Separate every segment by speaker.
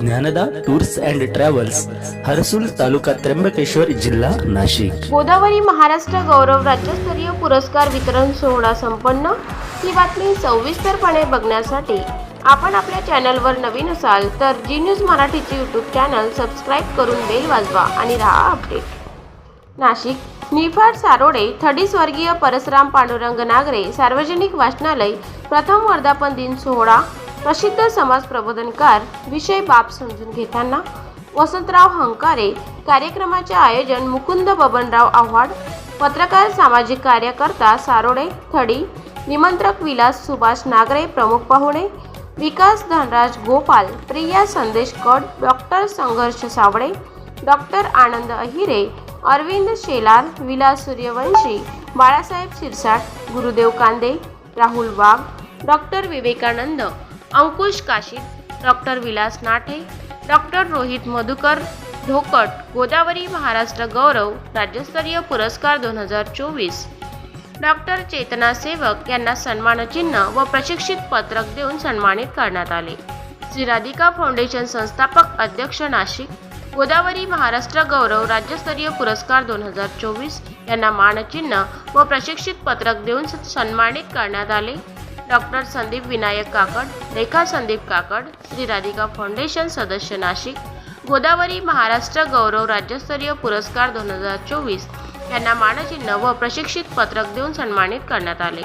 Speaker 1: Dnyanada tours and travels Harsul taluka Trimbakeshwar जिल्हा नाशिक.
Speaker 2: गोदावरी महाराष्ट्र गौरव राज्यस्तरीय पुरस्कार वितरण सोहळा संपन्न. ही बातमी सविस्तरपणे बघण्यासाठी आपण आपल्या चॅनलवर नवीन असाल तर जी न्यूज मराठीचे यूट्यूब चॅनल सबस्क्राईब करून बेल वाजवा आणि राहा अपडेट नाशिक निफाड सारोडे थडी स्वर्गीय परसराम पांडुरंग नागरे सार्वजनिक वाचनालय प्रथम वर्धापन दिन सोहळा प्रसिद्ध समाज प्रबोधनकार विषय बाब समजून घेताना वसंतराव हंकारे कार्यक्रमाचे आयोजन मुकुंद बबनराव आव्हाड पत्रकार सामाजिक कार्यकर्ता सारोडे थडी निमंत्रक विलास सुभाष नागरे प्रमुख पाहुणे विकास Dhanraj Gopal Priya Sandesh Kad doctor Sangharsh Savale doctor Anand Ahire Arvind Shelar Vilas Suryavanshi Balasaheb Shirsat Gurudev Kande Rahul Wagh doctor Vivekanand Ankush Kashid doctor Vilas Nathe doctor Rohit Madhukar Dhokat Godavari Maharashtra Gaurav राज्यस्तरीय पुरस्कार दोन हजार चोवीस. Doctor चेतना सेवक यांना सन्मानचिन्ह व प्रशिक्षित पत्रक देऊन सन्मानित करण्यात आले. श्री राधिका फाउंडेशन संस्थापक अध्यक्ष नाशिक गोदावरी महाराष्ट्र गौरव राज्यस्तरीय पुरस्कार दोन हजार चोवीस यांना मानचिन्ह व प्रशिक्षित पत्रक देऊन सन्मानित करण्यात आले. डॉक्टर संदीप विनायक काकड रेखा संदीप काकड श्री राधिका फाउंडेशन सदस्य नाशिक गोदावरी महाराष्ट्र गौरव राज्यस्तरीय पुरस्कार दोन हजार चोवीस यांना मानचिन्ह व प्रशिक्षित पत्रक देऊन सन्मानित करण्यात आले.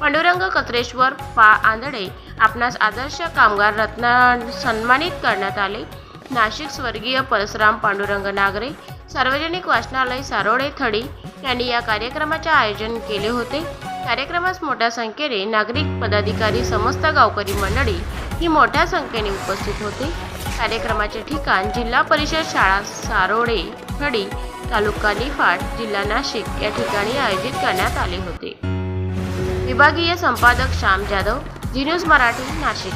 Speaker 2: पांडुरंग कत्रेश्वर पा. आंधळे आपणास आदर्श कामगार रत्न सन्मानित करण्यात आले. नाशिक स्वर्गीय परशुराम पांडुरंग नागरे सार्वजनिक वाचनालय सारोडे थडी यांनी या कार्यक्रमाचे आयोजन केले होते. कार्यक्रमास मोठ्या संख्येने नागरिक पदाधिकारी समस्त गावकरी मंडळी ही मोठ्या संख्येने उपस्थित होते. कार्यक्रमाचे ठिकाण जिल्हा परिषद शाळा सारोडे थडी तालुका निफाड जिल्हा नाशिक या ठिकाणी आयोजित करण्यात आले होते. विभागीय संपादक श्याम जाधव जी न्यूज मराठी नाशिक.